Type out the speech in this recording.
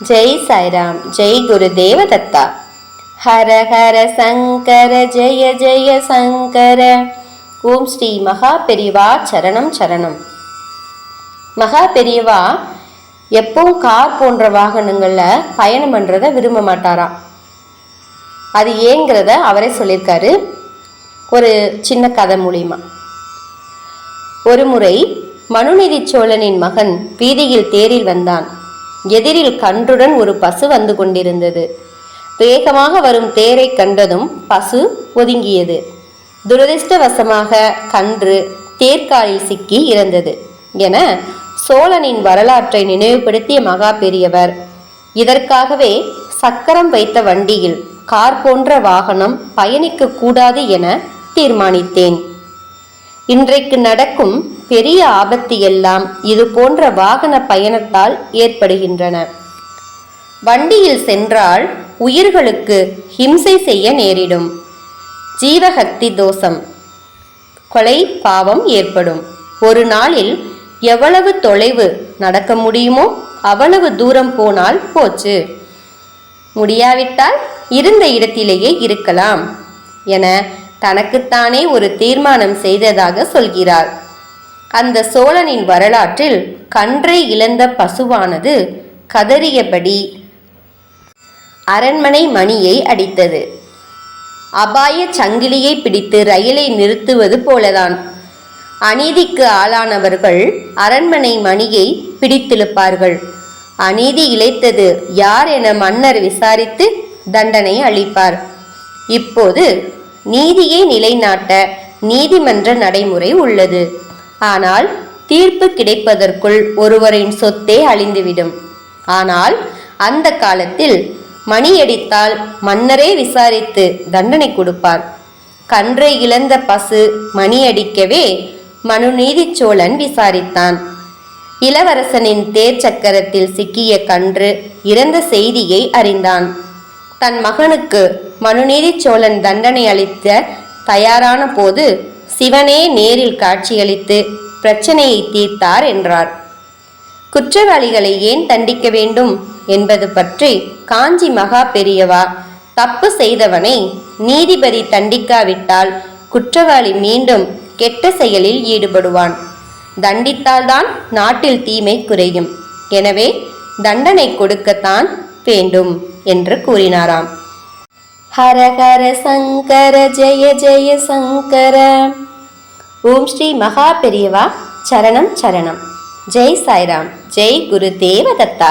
ஜெய் சாய்ராம் ஜெய் குரு தேவதத்தா. ஹர ஹர சங்கர ஜெய ஜெய சங்கர. ஓம் ஸ்ரீ மகா பெரியவா சரணம் சரணம். மகா பெரியவா எப்பவும் கார் போன்ற வாகனங்களில் பயணம் பண்ணுறத விரும்ப மாட்டாராம் அது ஏங்கிறத அவரே சொல்லியிருக்காரு. ஒரு சின்ன கதை மூலியமா. ஒரு முறை மனுநீதி சோழனின் மகன் வீதியில் தேரில் வந்தான். எதிரில் கன்றுடன் ஒரு பசு வந்து கொண்டிருந்தது. வேகமாக வரும் தேரை கண்டதும் பசு ஒதுங்கியது. துரதிர்ஷ்டவசமாக கன்று தேர்காலில் சிக்கி இறந்தது என சோழனின் வரலாற்றை நினைவுபடுத்திய மகா பெரியவர் இதற்காகவே சக்கரம் வைத்த வண்டியில் கார் போன்ற வாகனம் பயணிக்க கூடாது என தீர்மானித்தேன். இன்றைக்கு நடக்கும் பெரிய ஆபத்து எல்லாம் இது போன்ற வாகன பயணத்தால் ஏற்படுகின்றன. வண்டியில் சென்றால் உயிர்களுக்கு ஹிம்சை செய்ய நேரிடும். ஜீவகத்தி தோஷம். கொலை பாவம் ஏற்படும். ஒரு நாளில் எவ்வளவு தொலைவு நடக்க முடியுமோ அவ்வளவு தூரம் போனால் போச்சு. முடியாவிட்டால் இருந்த இடத்திலேயே இருக்கலாம் என தனக்குத்தானே ஒரு தீர்மானம் செய்ததாக சொல்கிறார். அந்த சோழனின் வரலாற்றில் கன்றை இழந்த பசுவானது கதறியபடி அரண்மனை மணியை அடித்தது. அபாய சங்கிலியை பிடித்து ரயிலை நிறுத்துவது போலதான். அநீதிக்கு ஆளானவர்கள் அரண்மனை மணியை பிடித்திழுப்பார்கள். அநீதி இழைத்தது யார் என மன்னர் விசாரித்து தண்டனை அளிப்பார். இப்போது நீதியை நிலைநாட்ட நீதிமன்ற நடைமுறை உள்ளது. ஆனால் தீர்ப்பு கிடைப்பதற்குள் ஒருவரின் சொத்தே அழிந்துவிடும். ஆனால் அந்த காலத்தில் மணியடித்தால் மன்னரே விசாரித்து தண்டனை கொடுப்பார். கன்றை இழந்த பசு மணியடிக்கவே மனுநீதி சோழன் விசாரித்தான். இளவரசனின் தேர் சக்கரத்தில் சிக்கிய கன்று இறந்த செய்தியை அறிந்தான். தன் மகனுக்கு மனுநீதி சோழன் தண்டனை அளித்த தயாரான போது சிவனே நேரில் காட்சியளித்து பிரச்சனையை தீர்த்தார் என்றார். குற்றவாளிகளை ஏன் தண்டிக்க வேண்டும் என்பது பற்றி காஞ்சி மகா பெரியவா தப்பு செய்தவனை நீதிபதி தண்டிக்காவிட்டால் குற்றவாளி மீண்டும் கெட்ட செயலில் ஈடுபடுவான். தண்டித்தால்தான் நாட்டில் தீமை குறையும். எனவே தண்டனை கொடுக்கத்தான் வேண்டும் என்று கூறினாராம். ஹர ஹர சங்கர ஜெய ஜெய சங்கர. ஓம் ஸ்ரீ மகா பெரியவா சரணம் சரணம். ஜெய் சாய்ராம் ஜெய் குரு தேவதத்தா.